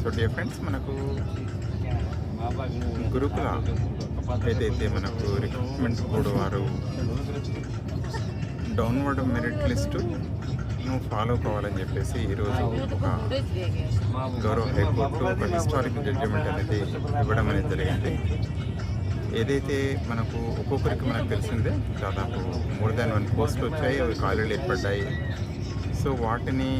So dear friends మనకు గురుకుల ఏదైతే మనకు రిక్రూట్మెంట్ బోర్డు వారు డౌన్వర్డ్ మెరిట్ లిస్టు నువ్వు ఫాలో కావాలని చెప్పేసి ఈరోజు ఒక గౌరవ హైకోర్టు ఒక హిస్టారిక్ జడ్జిమెంట్ అనేది ఇవ్వడం అనేది జరిగింది. ఏదైతే మనకు ఒక్కొక్కరికి మనకు తెలిసిందే దాదాపు మోర్ దాన్ వన్ పోస్టులు వచ్చాయి అవి ఖాళీలు ఏర్పడ్డాయి. సో వాటిని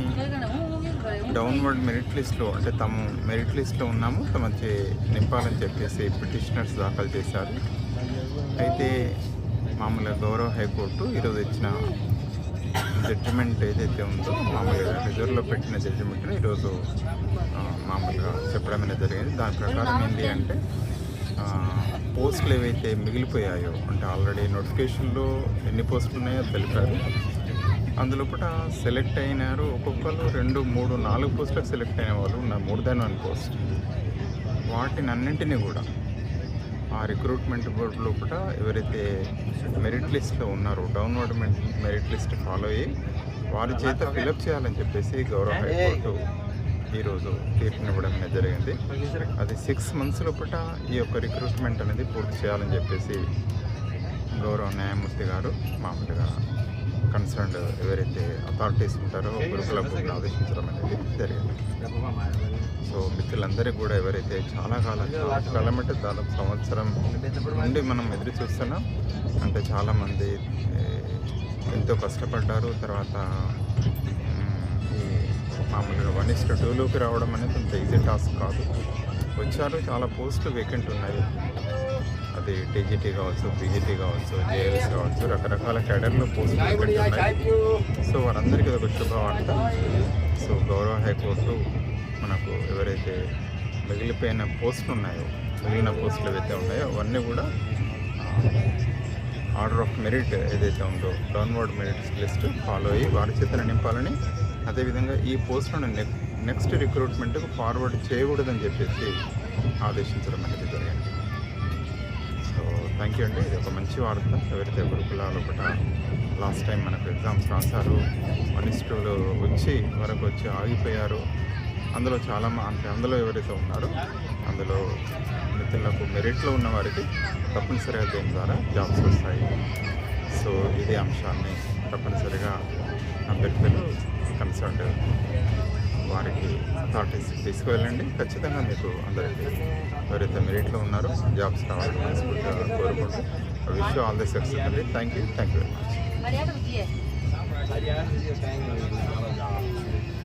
డౌన్వర్డ్ మెరిట్ లిస్ట్లో అంటే తాము మెరిట్ లిస్ట్లో ఉన్నాము తమ చే- నింపాలని చెప్పేసి పిటిషనర్స్ దాఖలు చేశారు. అయితే మామూలుగా గౌరవ హైకోర్టు ఈరోజు ఇచ్చిన జడ్జిమెంట్ ఏదైతే ఉందో మామూలుగా రిజర్వ్లో పెట్టిన జడ్జిమెంట్ని ఈరోజు మామూలుగా చెప్పడం అనేది జరిగింది. దాని ప్రకారం ఏంటి అంటే పోస్టులు ఏవైతే మిగిలిపోయాయో అంటే ఆల్రెడీ నోటిఫికేషన్లో ఎన్ని పోస్టులు ఉన్నాయో తెలిపారు. అందులో కూడా సెలెక్ట్ అయినారు. ఒక్కొక్కరు రెండు మూడు నాలుగు పోస్టులకు సెలెక్ట్ అయిన వాళ్ళు ఉన్నారు. మోర్ దాన్ వన్ పోస్ట్ వాటిని అన్నింటినీ కూడా ఆ రిక్రూట్మెంట్ బోర్డులో కూడా ఎవరైతే మెరిట్ లిస్ట్లో ఉన్నారో డౌన్వర్డ్ మెరిట్ లిస్ట్ ఫాలో అయ్యి వారి చేత ఫిలప్ చేయాలని చెప్పేసి గౌరవ హైకోర్టు ఈరోజు తీర్పునివ్వడం అనేది జరిగింది. అది సిక్స్ మంత్స్ లోపల ఈ యొక్క రిక్రూట్మెంట్ అనేది పూర్తి చేయాలని చెప్పేసి గౌరవ న్యాయమూర్తి గారు మామూలుగా కన్సర్న్డ్ ఎవరైతే అథారిటీస్ ఉంటారో గురుకుల బోర్డును ఆదేశించడం అనేది జరిగింది. సో మిత్రులందరికీ కూడా ఎవరైతే చాలా కాలం చాలా కాలం అంటే దాదాపు సంవత్సరం నుండి మనం ఎదురు చూస్తున్నాం. అంటే చాలామంది ఎంతో కష్టపడ్డారు. తర్వాత ఈ మామూలుగా వన్ ఇస్ టూలోకి రావడం అనేది అంత ఈజీ టాస్క్ కాదు. వచ్చారు చాలా పోస్టులు వేకెంట్ ఉన్నాయి. అది టీజీటీ కావచ్చు పీజీటీ కావచ్చు జేఎల్స్ కావచ్చు రకరకాల క్యాడర్లో పోస్టులు వేకెంట్ ఉన్నాయి సో వారందరికీ ఇది ఒక శుభవార్త. సో గౌరవ హైకోర్టు మనకు ఎవరైతే మిగిలిపోయిన పోస్టులు ఉన్నాయో మిగిలిన పోస్టులు ఏవైతే ఉన్నాయో అవన్నీ కూడా ఆర్డర్ ఆఫ్ మెరిట్ ఏదైతే ఉందో డౌన్వర్డ్ మెరిట్ లిస్ట్ ఫాలో అయ్యి వారి చేతన నింపాలని అదేవిధంగా ఈ పోస్టులను నెక్ నెక్స్ట్ రిక్రూట్మెంట్కు ఫార్వర్డ్ చేయకూడదని చెప్పేసి ఆదేశించడం అనేది జరిగింది. థ్యాంక్ యూ అండి. ఇది ఒక మంచి వార్త. ఎవరైతే గురుకులాలు ఒకట లాస్ట్ టైం మనకు ఎగ్జామ్స్ రాశారు వనిష్ఠులు వచ్చి వరకు వచ్చి ఆగిపోయారు. అందులో చాలా మా- అంటే అందులో ఎవరైతే ఉన్నారో అందులో మిత్రులకు మెరిట్లో ఉన్న వారికి తప్పనిసరిగా దీని ద్వారా జాబ్స్ వస్తాయి. సో ఇదే అంశాన్ని తప్పనిసరిగా అభ్యర్థులు కన్సర్న్ వారికి అథారిటీస్ తీసుకువెళ్ళండి. ఖచ్చితంగా మీకు అందరికీ ఎవరైతే మెరిట్లో ఉన్నారో జాబ్స్ రావాలని మనస్ఫూర్తిగా కోరుకుంటూ విష్ ఆల్ ది సక్సెస్ అండి. Thank you thank you very much?